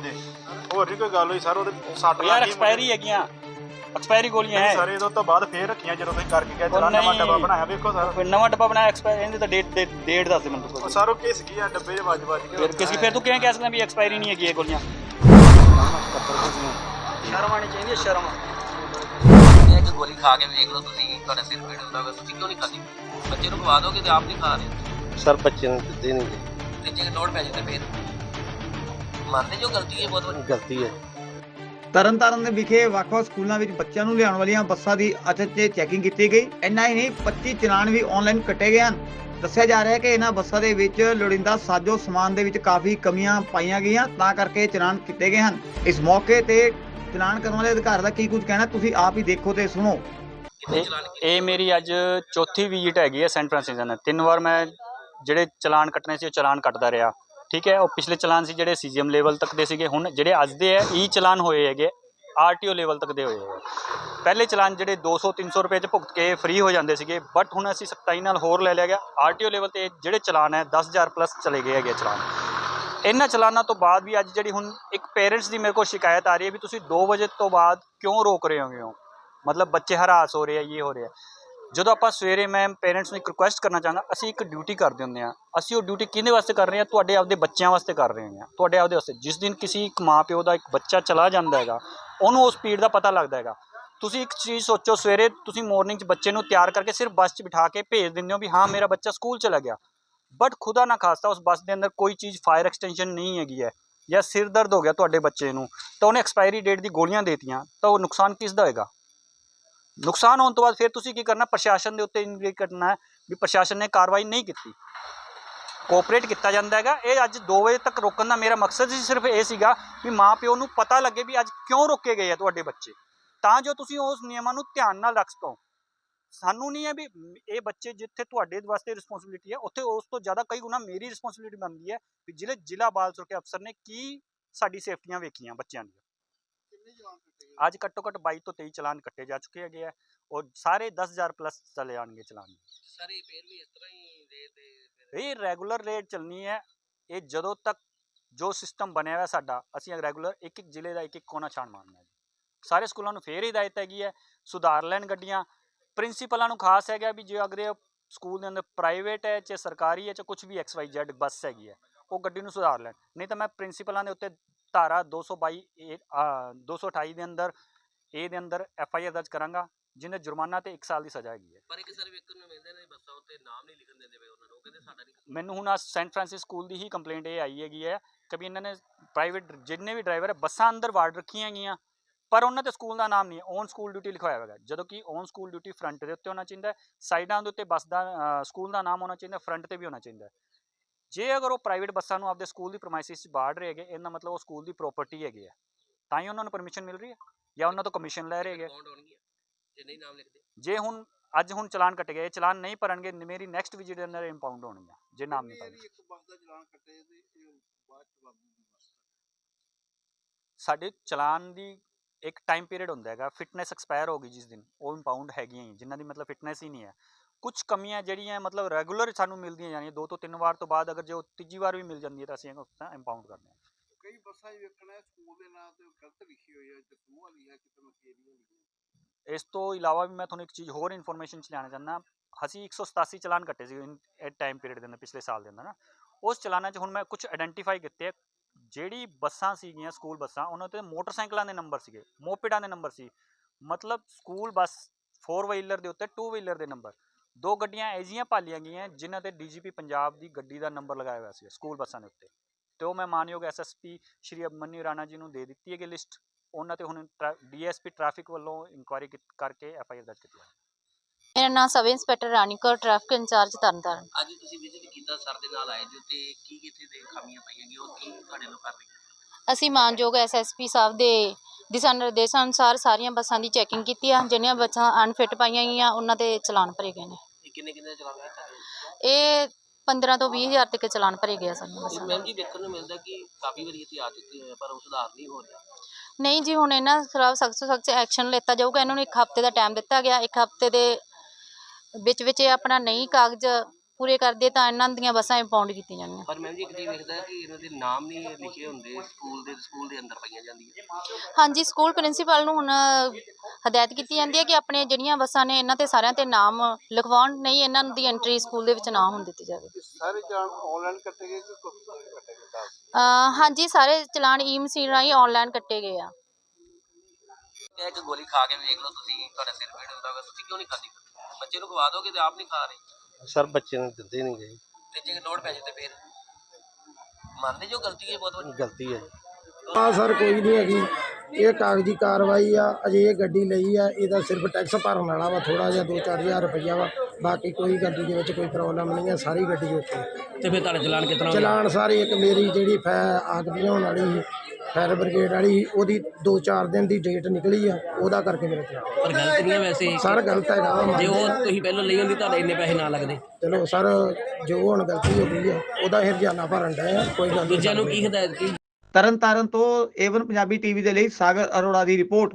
ਗੱਡੀ ਦੇ ਹੋਰ ਨਹੀਂ ਕੋਈ ਗੱਲ ਹੋਈ ਸਰ? ਉਹਦੇ ਸੱਟ ਯਾਰ ਲੱਗ ਗਈ ਐਕਸਪਾਇਰੀ ਹੈਗੀਆਂ। ਐਕਸਪਾਇਰੀ ਗੋਲੀਆਂ ਹੈ। ਸਰ ਇਹਦੇ ਤੋਂ ਬਾਅਦ ਫੇਰ ਰੱਖੀਆਂ ਜਦੋਂ ਤੁਸੀਂ ਕਰਕੇ ਗਏ। ਉਹ ਚਲਾ ਨਵਾਂ ਨਹੀਂ। ਡੱਬਾ ਬਣਾਇਆ ਵੇਖੋ ਸਰ। ਕੋਈ ਨਵਾਂ ਡੱਬਾ ਬਣਾਇਆ ਐਕਸਪਾਇਰੀ ਇਹਦੀ ਤਾਂ ਡੇਟ ਦੇ ਡੇਟ ਦੱਸ ਦੇ ਮੈਨੂੰ ਉਹ ਕੋਈ ਸਰ ਉਹ ਕਿਸ ਗਈ ਆ ਡੱਬੇ 'ਚ ਵੱਜ ਵੱਜ ਕੇ ਫਿਰ ਕਿਸ ਫਿਰ ਤੂੰ ਕਿਵੇਂ ਕਹਿ ਸਕਦਾ ਵੀ ਐਕਸਪਾਇਰੀ ਨਹੀਂ ਹੈਗੀ ਇਹ ਗੋਲੀਆਂ? ਸ਼ਰਮ ਆਣੀ ਚਾਹੀਦੀ ਹੈ ਸ਼ਰਮ। ਇੱਕ ਗੋਲੀ ਖਾ ਕੇ ਵੇਖ ਲਓ ਤੁਸੀਂ ਤੁਹਾਡਾ ਸਿਰ ਪੀੜ ਹੁੰਦਾ ਹੋਵੇ ਤੁਸੀਂ ਕਿਉਂ ਨਹੀਂ ਖਾਦੀ ਬੱਚੇ ਨੂੰ ਖਵਾ ਦੋਗੇ ਤੇ ਆਪ ਨਹੀਂ ਖਾ ਰਹੇ ਸਰ ਬੱਚੇ ਨੂੰ ਦਿੱਤੇ ਨਹੀਂ। ਤੇ ਜੇ ਲੋੜ ਪੈ ਜਾਏ ਤੇ ਫੇਰ। ਮੰਨਦੇ ਜੋ ਗਲਤੀ ਹੈ ਬਹੁਤ ਵੱਡੀ। ਗਲਤੀ ਹੈ। ਤਰਨਤਾਰਨ ਦੇ ਵਿਖੇ ਵੱਖ-ਵੱਖ ਸਕੂਲਾਂ ਵਿੱਚ ਬੱਚਿਆਂ ਨੂੰ ਲਿਆਉਣ ਵਾਲੀਆਂ ਬੱਸਾਂ ਦੀ ਅਚੱਚੇ ਚੈਕਿੰਗ ਕੀਤੀ ਗਈ। ਇੰਨਾ ਹੀ ਨਹੀਂ 25 ਚਲਾਨ ਵੀ ਆਨਲਾਈਨ ਕੱਟੇ ਗਏ ਹਨ। ਦੱਸਿਆ ਜਾ ਰਿਹਾ ਹੈ ਕਿ ਇਹਨਾਂ ਬੱਸਾਂ ਦੇ ਵਿੱਚ ਲੋੜੀਂਦਾ ਸਾਜੋ ਸਮਾਨ ਦੇ ਵਿੱਚ ਕਾਫੀ ਕਮੀਆਂ ਪਾਈਆਂ ਗਈਆਂ ਤਾਂ ਕਰਕੇ ਚਲਾਨ ਕੀਤੇ ਗਏ ਹਨ। ਇਸ ਮੌਕੇ ਤੇ ਚਲਾਨ ਕਰਨ ਵਾਲੇ ਅਧਿਕਾਰੀ ਦਾ ਕੀ ਕੁਝ ਕਹਿਣਾ ਤੁਸੀਂ ਆਪ ਹੀ ਦੇਖੋ ਤੇ ਸੁਣੋ। ਇਹ ਮੇਰੀ ਅੱਜ ਚੌਥੀ ਵਿਜ਼ਿਟ ਹੈਗੀ ਹੈ ਸੈਂਟ ਫਰਾਂਸਿਸ ਨੇ ਤਿੰਨ ਵਾਰ ਮੈਂ ਜਿਹੜੇ ਚਲਾਨ ਕੱਟਣੇ ਸੀ ਉਹ ਚਲਾਨ ਕੱਟਦਾ ਰਿਹਾ। ਠੀਕ ਹੈ, ਉਹ ਪਿਛਲੇ ਚਲਾਨ ਸੀ ਜਿਹੜੇ ਸੀਜੀਐਮ ਲੈਵਲ ਤੱਕ ਦੇ ਸੀਗੇ, ਹੁਣ ਜਿਹੜੇ ਅੱਜ ਦੇ ਹੈ ਈ ਚਲਾਨ ਹੋਏ ਹੈਗੇ ਆਰਟੀਓ ਲੈਵਲ ਤੱਕ ਦੇ ਹੋਏ ਹੈ ਪਹਿਲੇ ਚਲਾਨ ਜਿਹੜੇ 200 300 ਰੁਪਏ ਚ ਭੁਗਤ ਕੇ ਫ੍ਰੀ ਹੋ ਜਾਂਦੇ ਸੀਗੇ ਬਟ ਹੁਣ ਅਸੀਂ ਸਖਤਾਈ ਨਾਲ ਹੋਰ ਲੈ ਲਿਆ ਗਿਆ। ਆਰਟੀਓ ਲੈਵਲ ਤੇ ਜਿਹੜੇ ਚਲਾਨ ਹੈ 10000 ਪਲੱਸ ਚਲੇ ਗਏ ਹੈਗੇ ਚਲਾਨ। ਇਹਨਾਂ ਚਲਾਨਾਂ ਤੋਂ ਬਾਅਦ ਵੀ ਅੱਜ ਜਿਹੜੀ ਹੁਣ ਇੱਕ ਪੇਰੈਂਟਸ ਦੀ ਮੇਰੇ ਕੋਲ ਸ਼ਿਕਾਇਤ ਆ ਰਹੀ ਹੈ ਵੀ ਤੁਸੀਂ 2 ਵਜੇ ਤੋਂ ਬਾਅਦ ਕਿਉਂ ਰੋਕ ਰਹੇ ਹੋਗੇ ਹੋ? ਮਤਲਬ ਬੱਚੇ ਹਰਾਸ ਹੋ ਰਹੇ ਆ, ਇਹ ਹੋ ਰਿਹਾ ਜਦੋਂ ਆਪਾਂ ਸਵੇਰੇ ਮੈਂ ਪੇਰੈਂਟਸ ਨੂੰ ਇੱਕ ਰਿਕੁਐਸਟ ਕਰਨਾ ਚਾਹੁੰਦਾ, ਅਸੀਂ ਇੱਕ ਡਿਊਟੀ ਕਰਦੇ ਹੁੰਦੇ ਆ ਅਸੀਂ ਉਹ ਡਿਊਟੀ ਕਿਹਦੇ ਵਾਸਤੇ ਕਰ ਰਹੇ ਹਾਂ? ਤੁਹਾਡੇ ਆਪਦੇ ਬੱਚਿਆਂ ਵਾਸਤੇ ਕਰ ਰਹੇ ਹਾਂ। ਤੁਹਾਡੇ ਆਪਦੇ ਵਾਸਤੇ। ਜਿਸ ਦਿਨ ਕਿਸੇ ਇੱਕ ਮਾਂ ਪਿਓ ਦਾ ਇੱਕ ਬੱਚਾ ਚਲਾ ਜਾਂਦਾ ਹੈਗਾ, ਉਹਨੂੰ ਉਸ ਸਪੀਡ ਦਾ ਪਤਾ ਲੱਗਦਾ ਹੈਗਾ। ਤੁਸੀਂ ਇੱਕ ਚੀਜ਼ ਸੋਚੋ, ਸਵੇਰੇ ਤੁਸੀਂ ਮਾਰਨਿੰਗ 'ਚ ਬੱਚੇ ਨੂੰ ਤਿਆਰ ਕਰਕੇ ਸਿਰਫ ਬੱਸ 'ਚ ਬਿਠਾ ਕੇ ਭੇਜ ਦਿੰਦੇ ਹੋ ਵੀ ਹਾਂ, ਮੇਰਾ ਬੱਚਾ ਸਕੂਲ ਚਲਾ ਗਿਆ। ਬਟ ਖੁਦਾ ਨਾ ਖਾਸਤਾ ਉਸ ਬੱਸ ਦੇ ਅੰਦਰ ਕੋਈ ਚੀਜ਼ ਫਾਇਰ ਐਕਸਟੈਂਸ਼ਨ ਨਹੀਂ ਹੈਗੀ ਹੈ। ਜਾਂ ਸਿਰ ਦਰਦ ਹੋ ਗਿਆ ਤੁਹਾਡੇ ਬੱਚੇ ਨੂੰ, ਤਾਂ ਉਹਨੇ ਐਕਸਪਾਇਰੀ ਡੇਟ ਦੀ ਗੋਲੀਆਂ ਦੇਤੀਆਂ, ਤਾਂ ਉਹ ਨੁਕਸਾਨ ਕਿਸ ਦਾ ਹੋਏਗਾ? ਨੁਕਸਾਨ ਹੋਣ ਤੋਂ ਬਾਅਦ ਫਿਰ ਤੁਸੀਂ ਕੀ ਕਰਨਾ, ਪ੍ਰਸ਼ਾਸਨ ਦੇ ਉੱਤੇ ਇਨਵੈਸਟ ਕਰਨਾ ਵੀ ਪ੍ਰਸ਼ਾਸਨ ਨੇ ਕਾਰਵਾਈ ਨਹੀਂ ਕੀਤੀ। ਕੋਆਪਰੇਟ ਕੀਤਾ ਜਾਂਦਾ ਹੈਗਾ। ਇਹ ਅੱਜ 2 ਵਜੇ ਤੱਕ ਰੋਕਣ ਦਾ ਮੇਰਾ ਮਕਸਦ ਸੀ ਸਿਰਫ ਇਹ ਸੀਗਾ ਵੀ ਮਾਂ ਪਿਓ ਨੂੰ ਪਤਾ ਲੱਗੇ ਵੀ ਅੱਜ ਕਿਉਂ ਰੋਕੇ ਗਏ ਆ ਤੁਹਾਡੇ ਬੱਚੇ। ਤਾਂ ਜੋ ਤੁਸੀਂ ਉਸ ਨਿਯਮਾਂ ਨੂੰ ਧਿਆਨ ਨਾਲ ਰੱਖ ਸਕੋ। ਸਾਨੂੰ ਨਹੀਂ ਹੈ ਵੀ ਇਹ ਬੱਚੇ ਜਿੱਥੇ ਤੁਹਾਡੇ ਵਾਸਤੇ ਰਿਸਪੌਂਸਿਬਿਲਿਟੀ ਹੈ, ਉੱਥੇ ਉਸ ਤੋਂ ਜ਼ਿਆਦਾ ਕਈ ਗੁਣਾ ਮੇਰੀ ਰਿਸਪੌਂਸਿਬਿਲਿਟੀ ਬਣਦੀ ਹੈ ਵੀ ਜ਼ਿਲ੍ਹੇ ਜ਼ਿਲ੍ਹਾ ਬਾਲ ਸੁਰੱਖਿਆ ਅਫਸਰ ਨੇ ਕੀ ਸਾਡੀ ਸੇਫਟੀਆਂ ਵੇਖੀਆਂ ਬੱਚਿਆਂ ਦੀਆਂ। ਅੱਜ ਘੱਟੋ ਘੱਟ 22 ਤੋਂ 23 ਚਲਾਨ ਕੱਟੇ ਜਾ ਚੁੱਕੇ ਹੈਗੇ ਆ ਔਰ ਸਾਰੇ 10000 ਪਲੱਸ ਚਲੇ ਜਾਣਗੇ ਚਲਾਨ। ਸਾਰੇ ਫੇਰ ਵੀ ਇਸ ਤਰ੍ਹਾਂ ਹੀ ਦੇ ਦੇ ਇਹ ਰੈਗੂਲਰ ਰੇਟ ਚੱਲਣੀ ਹੈ। ਇਹ ਜਦੋਂ ਤੱਕ ਜੋ ਸਿਸਟਮ ਬਣਿਆ ਹੋਇਆ ਸਾਡਾ ਅਸੀਂ ਰੈਗੂਲਰ ਇੱਕ ਇੱਕ ਜ਼ਿਲ੍ਹੇ ਦਾ ਇੱਕ ਇੱਕ ਕੋਨਾ ਛਾਣ ਮਾਰਨਾ ਹੈ ਸਾਰੇ ਸਕੂਲਾਂ ਨੂੰ ਫੇਰ ਹਦਾਇਤ ਹੈਗੀ ਹੈ ਸੁਧਾਰ ਲੈਣ ਗੱਡੀਆਂ। ਪ੍ਰਿੰਸੀਪਲਾਂ ਨੂੰ ਖਾਸ ਹੈਗਾ ਵੀ ਜੇ ਅਗਰ ਸਕੂਲ ਦੇ ਅੰਦਰ ਪ੍ਰਾਈਵੇਟ ਹੈ ਚਾਹੇ ਸਰਕਾਰੀ ਹੈ ਚਾਹੇ ਕੁਝ ਵੀ ਐਕਸ ਵਾਈ ਜ਼ੈਡ ਬੱਸ ਹੈਗੀ ਹੈ ਉਹ ਗੱਡੀ ਨੂੰ ਸੁਧਾਰ ਲੈਣ। ਨਹੀਂ ਤਾਂ ਮੈਂ ਪ੍ਰਿੰਸੀਪਲਾਂ ਦੇ ਉੱਤੇ ਧਾਰਾ 222 ਇਹ, ਅਹ, 228 ਦੇ ਅੰਦਰ ਏ ਦੇ ਅੰਦਰ ਐਫ ਆਈ ਆਰ ਦਰਜ ਕਰਾਂਗਾ ਜਿਹਦੇ ਜੁਰਮਾਨਾ ਤੇ 1 ਸਾਲ ਦੀ ਸਜ਼ਾ ਹੈਗੀ ਹੈ। ਪਰ ਇੱਕ ਸਾਰੇ ਵੇਖਣ ਨੂੰ ਮਿਲਦੇ ਨੇ ਬੱਸਾਂ ਉੱਤੇ ਨਾਮ ਨਹੀਂ ਲਿਖਣ ਦਿੰਦੇ ਵੇ ਉਹਨਾਂ ਨੂੰ ਕਹਿੰਦੇ ਸਾਡਾ ਨਹੀਂ ਮੈਨੂੰ ਹੁਣ ਅੱਜ ਸੈਂਟ ਫਰਾਂਸਿਸ ਸਕੂਲ ਦੀ ਹੀ ਕੰਪਲੇਂਟ ਇਹ ਆਈ ਹੈਗੀ ਹੈ ਕਿ ਵੀ ਇਹਨਾਂ ਨੇ ਪ੍ਰਾਈਵੇਟ ਜਿੰਨੇ ਵੀ ਡਰਾਈਵਰ ਹੈ ਬੱਸਾਂ ਅੰਦਰ ਵਾਰਡ ਰੱਖੀਆਂ ਗਈਆਂ ਪਰ ਉਹਨਾਂ ਤੇ ਸਕੂਲ ਦਾ ਨਾਮ ਨਹੀਂ ਓਨ ਸਕੂਲ ਡਿਊਟੀ ਲਿਖਵਾਇਆ ਹੋਇਆ ਹੈ ਜਦੋਂ ਕਿ ਓਨ ਸਕੂਲ ਡਿਊਟੀ ਫਰੰਟ ਦੇ ਉੱਤੇ ਹੋਣਾ ਚਾਹੀਦਾ ਸਾਈਡਾਂ ਦੇ ਉੱਤੇ ਬੱਸ ਦਾ ਸਕੂਲ ਦਾ ਨਾਮ ਹੋਣਾ ਚਾਹੀਦਾ ਫਰੰਟ ਤੇ ਵੀ ਹੋਣਾ ਚਾਹੀਦਾ। ਜੇ ਅਗਰ ਉਹ ਪ੍ਰਾਈਵੇਟ ਬੱਸਾਂ ਨੂੰ ਆਪਦੇ ਸਕੂਲ ਦੀ ਪ੍ਰਮਾਈਸਿਸ 'ਚ ਬਾੜ ਰਹੇ ਹੈਗੇ ਇਹਦਾ ਮਤਲਬ ਉਹ ਸਕੂਲ ਦੀ ਪ੍ਰਾਪਰਟੀ ਹੈਗੀ ਹੈ ਤਾਂ ਹੀ ਉਹਨਾਂ ਨੂੰ ਪਰਮਿਸ਼ਨ ਮਿਲ ਰਹੀ ਹੈ ਜਾਂ ਉਹਨਾਂ ਤੋਂ ਕਮਿਸ਼ਨ ਲੈ ਰਹੇ ਹੈਗੇ ਜੇ ਨਹੀਂ ਨਾਮ ਲਿਖਦੇ। ਜੇ ਹੁਣ ਅੱਜ ਹੁਣ ਚਲਾਨ ਕੱਟੇ ਗਏ ਇਹ ਚਲਾਨ ਨਹੀਂ ਭਰਨਗੇ ਮੇਰੀ ਨੈਕਸਟ ਵਿਜ਼ਿਟ ਦੇ ਅੰਦਰ ਇੰਪਾਊਂਡ ਹੋਣਗੇ ਜੇ ਨਾਮ ਨਹੀਂ ਪਾਏ ਇੱਕ ਬੱਸ ਦਾ ਚਲਾਨ ਕੱਟੇ ਤੇ ਇਹ ਬਾਅਦ ਚ ਵਾਪਸ ਬੱਸ ਸਾਡੇ ਚਲਾਨ ਦੀ ਇੱਕ ਟਾਈਮ ਪੀਰੀਅਡ ਹੁੰਦਾ ਹੈਗਾ ਫਿਟਨੈਸ ਐਕਸਪਾਇਰ ਹੋ ਗਈ ਜਿਸ ਦਿਨ ਉਹ ਇੰਪਾਊਂਡ ਹੈਗੀਆਂ ਹੀ ਜਿਨ੍ਹਾਂ ਦੀ ਮਤਲਬ ਫਿਟਨੈਸ ਹੀ ਨਹੀਂ ਹੈ। ਕੁਝ ਕਮੀਆਂ ਜਿਹੜੀਆਂ ਮਤਲਬ ਰੈਗੂਲਰ ਸਾਨੂੰ ਮਿਲਦੀਆਂ ਜਾਣੀਆਂ ਦੋ ਤੋਂ ਤਿੰਨ ਵਾਰ ਤੋਂ ਬਾਅਦ ਅਗਰ ਜੇ ਉਹ ਤੀਜੀ ਵਾਰ ਵੀ ਮਿਲ ਜਾਂਦੀ ਹੈ ਤਾਂ ਅਸੀਂ ਉਸ ਤਰ੍ਹਾਂ ਇੰਪਾਊਂਡ ਕਰਦੇ ਹਾਂ। ਕਈ ਬੱਸਾਂ 'ਚ ਵੇਖਣਾ ਸਕੂਲ ਦੇ ਨਾਂ ਤੇ ਗਲਤ ਲਿਖੀ ਹੋਈ ਹੈ ਦਸੂਹਾ ਲਿਖਿਆ ਕਿਤੇ ਮਕੇਰੀਆਂ ਲਿਖਿਆ। ਇਸ ਤੋਂ ਇਲਾਵਾ ਵੀ ਮੈਂ ਤੁਹਾਨੂੰ ਇੱਕ ਚੀਜ਼ ਹੋਰ ਇਨਫੋਰਮੇਸ਼ਨ ਚ ਲੈਣਾ ਚਾਹੁੰਦਾ ਅਸੀਂ 187 ਚਲਾਨ ਕੱਟੇ ਸੀ ਇਹ ਟਾਈਮ ਪੀਰੀਅਡ ਦੇ ਅੰਦਰ ਪਿਛਲੇ ਸਾਲ ਦੇ ਅੰਦਰ ਨਾ। ਉਸ ਚਲਾਨਾਂ 'ਚ ਹੁਣ ਮੈਂ ਕੁਝ ਆਇਡੈਂਟੀਫਾਈ ਕੀਤੇ ਆ। ਜਿਹੜੀ ਬੱਸਾਂ ਸੀਗੀਆਂ ਸਕੂਲ ਬੱਸਾਂ ਉਹਨਾਂ ਤੇ ਮੋਟਰਸਾਈਕਲਾਂ ਦੇ ਨੰਬਰ ਸੀਗੇ ਮੋਪੇਡਾਂ ਦੇ ਨੰਬਰ ਸੀ। ਮਤਲਬ ਸਕੂਲ ਬੱਸ 4 ਵੀਲਰ ਦੇ ਉੱਤੇ 2 ਵੀਲਰ ਦੇ ਨੰਬਰ ਦੋ ਗੱਡੀਆਂ ਐਜੀਆਂ ਭਾਲੀਆਂ ਗਈਆਂ ਜਿਨ੍ਹਾਂ ਤੇ ਡੀਜੀਪੀ ਪੰਜਾਬ ਦੀ ਗੱਡੀ ਦਾ ਨੰਬਰ ਲਗਾਇਆ ਹੋਇਆ ਸੀ ਸਕੂਲ ਬੱਸਾਂ ਦੇ ਉੱਤੇ। ਤੇ ਉਹ ਮੈਂ ਮਾਨਯੋਗ ਐਸਐਸਪੀ ਸ਼੍ਰੀ ਅਮਨੀ ਰਾਣਾ ਜੀ ਨੂੰ ਦੇ ਦਿੱਤੀ ਹੈਗੀ ਲਿਸਟ। ਉਹਨਾਂ ਤੇ ਹੁਣ ਡੀਐਸਪੀ ਟ੍ਰੈਫਿਕ ਵੱਲੋਂ ਇਨਕੁਆਇਰੀ ਕਰਕੇ ਐਫਆਈਆਰ ਦਰਜ ਕੀਤੀ ਹੈ ਮੇਰਾ ਨਾਮ sub inspector Rani Kaur traffic incharge Tarn Taran. ਅੱਜ ਤੁਸੀਂ ਵਿਜ਼ਿਟ ਕੀਤਾ ਸਰ ਦੇ ਨਾਲ ਆਏ ਜੋ ਤੇ ਕੀ ਕਿੱਥੇ ਦੇ ਖਾਮੀਆਂ ਪਈਆਂ ਗਈਆਂ ਉਹ ਕੀ ਤੁਹਾਡੇ ਕਰ ਰਹੀ ਅਸੀਂ ਮਾਨਯੋਗ ਐਸਐਸਪੀ ਸਾਹਿਬ ਦੇ ਦਿਸ਼ਾ ਨਿਰਦੇਸ਼ਾਂ ਅਨੁਸਾਰ ਸਾਰੀਆਂ ਬੱਸਾਂ ਦੀ ਚੈਕਿੰਗ ਕੀਤੀ ਆ ਜਿਹੜੀਆਂ ਬੱਸਾਂ ਅਨਫਿਟ ਪਾਈਆਂ ਗਈਆਂ ਉਹਨਾਂ ਦੇ ਚਲਾਨ ਭਰੇ ਗਏ ਨੇ। ਇਹ ਕਿੰਨੇ ਕਿੰਨੇ ਚਲਾਉਂਦੇ ਆ ਇਹ 15 ਤੋਂ 20 ਹਜ਼ਾਰ ਤੱਕ ਚਲਾਨ ਭਰੇ ਗਏ ਆ ਸਾਰੀਆਂ ਬੱਸਾਂ ਦੇ। ਮੈਮ ਜੀ ਦੇਖਣ ਨੂੰ ਮਿਲਦਾ ਕਿ ਕਾਫੀ ਵਾਰੀ ਇੱਥੇ ਆ ਚੁੱਕੇ ਹੋਏ ਆ, ਪਰ ਉਹ ਸੁਧਾਰ ਨਹੀਂ ਹੋ ਰਿਹਾ। ਨਹੀਂ ਜੀ ਹੁਣ ਇਹਨਾਂ ਖਿਲਾਫ ਸਖਤ ਤੋਂ ਸਖਤ ਐਕਸ਼ਨ ਲਿੱਤਾ ਜਾਊਗਾ। ਇਹਨਾਂ ਨੂੰ ਇੱਕ ਹਫ਼ਤੇ ਦਾ ਟਾਈਮ ਦਿੱਤਾ ਗਿਆ। ਇੱਕ ਹਫ਼ਤੇ ਦੇ ਵਿੱਚ ਵਿੱਚ ਇਹ ਆਪਣਾ ਨਹੀਂ ਕਾਗਜ਼ ਪੂਰੇ ਕਰਦੇ ਤਾਂ ਇਹਨਾਂ ਦੀਆਂ ਬੱਸਾਂ ਇੰਪਾਊਂਡ ਕੀਤੀਆਂ ਜਾਣਗੀਆਂ ਪਰ ਮੈਂ ਜੀ ਇੱਕ ਚੀਜ਼ ਵੇਖਦਾ ਕਿ ਇਹਨਾਂ ਦੇ ਨਾਮ ਨਹੀਂ ਲਿਖੇ ਹੁੰਦੇ ਸਕੂਲ ਦੇ ਸਕੂਲ ਦੇ ਅੰਦਰ ਪਾਈਆਂ ਜਾਂਦੀਆਂ। ਹਾਂਜੀ ਸਕੂਲ ਪ੍ਰਿੰਸੀਪਲ ਨੂੰ ਹੁਣ ਹਦਾਇਤ ਕੀਤੀ ਜਾਂਦੀ ਹੈ ਕਿ ਆਪਣੇ ਜਿਹੜੀਆਂ ਬੱਸਾਂ ਨੇ ਇਹਨਾਂ ਤੇ ਸਾਰਿਆਂ ਤੇ ਨਾਮ ਲਿਖਵਾਉਣ ਨਹੀਂ ਇਹਨਾਂ ਦੀ ਐਂਟਰੀ ਸਕੂਲ ਦੇ ਵਿੱਚ ਨਾ ਹੋਣ ਦਿੱਤੀ ਜਾਵੇ। ਸਾਰੇ ਜਾਣ ਆਨਲਾਈਨ ਕੱਟੇ ਗਏ ਕਿ ਕੁਝ ਕੱਟੇ ਗਏ? ਹਾਂਜੀ ਸਾਰੇ ਚਲਾਨ ਈ ਮਸ਼ੀਨ ਰਾਹੀਂ ਆਨਲਾਈਨ ਕੱਟੇ ਗਏ ਆ। ਇੱਕ ਗੋਲੀ ਖਾ ਕੇ ਵੇਖ ਲਓ ਤੁਸੀਂ ਤੁਹਾਡਾ ਸਿਰ ਪੀੜ ਹੁੰਦਾ ਹੋਵੇ ਤੁਸੀਂ ਕਿਉਂ ਨਹੀਂ ਖਾਦੀ ਬੱਚੇ ਨੂੰ ਖਵਾ ਦੋਗੇ ਤੇ ਆਪ ਨਹੀਂ ਖਾ ਰਹੇ। ਸਰ ਬੱਚੇ ਨੂੰ ਦਿੰਦੇ ਨਹੀਂ ਗਏ ਤੇ ਜੇ ਲੋੜ ਪੈ ਜੇ ਤੇ ਫੇਰ ਮੰਨਦੇ ਜੋ ਗਲਤੀ ਹੈ ਬਹੁਤ ਵੱਡੀ? ਗਲਤੀ ਹੈ ਆ ਸਰ ਕੋਈ ਨਹੀਂ ਹੈਗੀ। ਇਹ ਕਾਗਜ਼ੀ ਕਾਰਵਾਈ ਆ ਅਜੇ ਇਹ ਗੱਡੀ ਲਈ ਆ ਇਹਦਾ ਸਿਰਫ ਟੈਕਸ ਭਰਨ ਵਾਲਾ ਵਾ ਥੋੜਾ ਜਿਹਾ 2-4000 ਰੁਪਈਆ ਵਾ। ਬਾਕੀ ਕੋਈ ਗੱਡੀ ਦੇ ਵਿੱਚ ਕੋਈ ਪ੍ਰੋਬਲਮ ਨਹੀਂ ਹੈ ਸਾਰੀ ਗੱਡੀ ਓਕੇ ਤੇ ਫਿਰ ਤੁਹਾਡਾ ਚਲਾਨ ਕਿਤਨਾ ਚਲਾਨ ਸਾਰੀ ਇੱਕ ਮੇਰੀ ਜਿਹੜੀ ਫੈ ਆਗ ਬੁਝਾਉਣ ਵਾਲੀ ਸੀ ਫਾਇਰ ਬ੍ਰਿਗੇਡ ਵਾਲੀ ਉਹਦੀ 2-4 ਦਿਨ ਦੀ ਡੇਟ ਨਿਕਲੀ ਆ ਉਹਦਾ ਕਰਕੇ ਮੇਰਾ ਚਲਾਨ ਪਰ ਗਲਤ ਨਹੀਂ ਹੈ ਵੈਸੇ। ਸਰ ਗਲਤ ਹੈਗਾ ਵਾ ਜੇ ਉਹ। ਤੁਸੀਂ ਪਹਿਲਾਂ ਲਈ ਹੁੰਦੀ ਤੁਹਾਡੇ ਇੰਨੇ ਪੈਸੇ ਨਾ ਲੱਗਦੇ। ਚਲੋ ਸਰ ਜੋ ਹੁਣ ਗਲਤੀ ਹੋ ਗਈ ਆ ਉਹਦਾ ਹਰਜਾਨਾ ਭਰਨ ਡਿਆ ਆ ਕੋਈ ਗੱਲ ਨਹੀਂ। ਦੂਜਿਆਂ ਨੂੰ ਕੀ ਹਦਾਇਤ ਕੀ? ਤਰਨਤਾਰਨ ਤੋਂ ਏਵਨ ਪੰਜਾਬੀ ਟੀਵੀ ਦੇ ਲਈ ਸਾਗਰ ਅਰੋੜਾ ਦੀ ਰਿਪੋਰਟ।